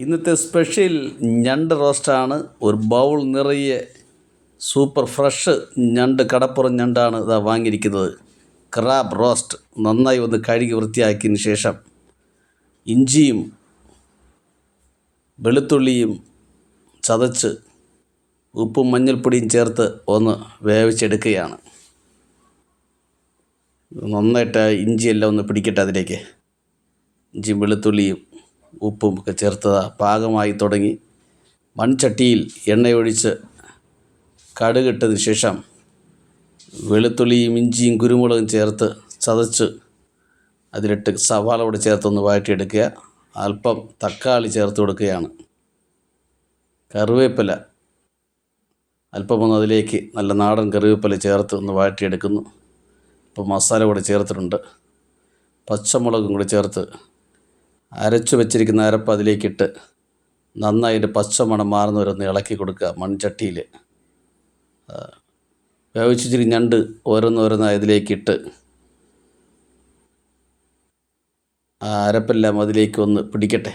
ഇന്നത്തെ സ്പെഷ്യൽ ഞണ്ട് റോസ്റ്റാണ് ഒരു ബൗൾ നിറയെ സൂപ്പർ ഫ്രഷ് ഞണ്ട് കടപ്പുറം ഞണ്ടാണ് ഇതാ വാങ്ങിയിരിക്കുന്നത്. ക്രാബ് റോസ്റ്റ് നന്നായി ഒന്ന് കഴുകി വൃത്തിയാക്കിയതിന് ശേഷം ഇഞ്ചിയും വെളുത്തുള്ളിയും ചതച്ച് ഉപ്പും മഞ്ഞൾപ്പൊടിയും ചേർത്ത് ഒന്ന് വേവിച്ചെടുക്കുകയാണ്. നന്നായിട്ട് ഇഞ്ചിയെല്ലാം ഒന്ന് പിടിക്കട്ടെ അതിലേക്ക്. ഇഞ്ചിയും വെളുത്തുള്ളിയും ഉപ്പും ഒക്കെ ചേർത്തത്. പാകമായി തുടങ്ങി. മൺചട്ടിയിൽ എണ്ണയൊഴിച്ച് കടുകിട്ടതിന് ശേഷം വെളുത്തുള്ളിയും ഇഞ്ചിയും കുരുമുളകും ചേർത്ത് ചതച്ച് അതിലിട്ട് സവാള കൂടെ ചേർത്തൊന്ന് വഴറ്റിയെടുക്കുക. അല്പം തക്കാളി ചേർത്ത് കൊടുക്കുകയാണ്. കറിവേപ്പില. അല്പം ഒന്ന് അതിലേക്ക് നല്ല നാടൻ കറിവേപ്പില ചേർത്ത് ഒന്ന് വഴറ്റിയെടുക്കുന്നു. ഇപ്പോൾ മസാല കൂടെ ചേർത്തിട്ടുണ്ട്. പച്ചമുളകും കൂടി ചേർത്ത് അരച്ചു വെച്ചിരിക്കുന്ന അരപ്പ് അതിലേക്കിട്ട് നന്നായി അതിന്റെ പച്ചമണം മാറുന്ന വരെ ഒന്ന് ഇളക്കി കൊടുക്കുക മൺചട്ടിയിൽ. വേവിച്ചിരി ഞണ്ട് ഓരോന്നോരോന്നായി ഇതിലേക്കിട്ട് ആ അരപ്പെല്ലാം അതിലേക്ക് ഒന്ന് പിടിക്കട്ടെ.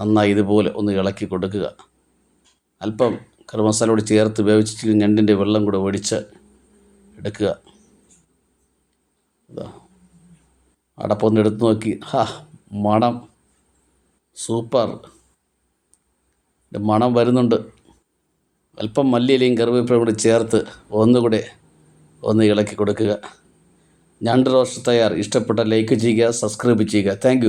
നന്നായി ഇതുപോലെ ഒന്ന് ഇളക്കി കൊടുക്കുക. അല്പം കറുമസാല കൂടി ചേർത്ത് വേവിച്ചിരി ഞണ്ടിന്റെ വെള്ളം കൂടെ ഒഴിച്ച് എടുക്കുക. അടപ്പൊന്ന് എടുത്ത് നോക്കി. ഹാ മണം സൂപ്പർ. മണം വരുന്നുണ്ട്. അല്പം മല്ലിയിലയും കറിവേപ്പിലും കൂടി ചേർത്ത് ഒന്നുകൂടെ ഒന്ന് ഇളക്കി കൊടുക്കുക. ഞണ്ട് റോസ്റ്റ് തയ്യാർ. ഇഷ്ടപ്പെട്ട ലൈക്ക് ചെയ്യുക സബ്സ്ക്രൈബ് ചെയ്യുക. താങ്ക്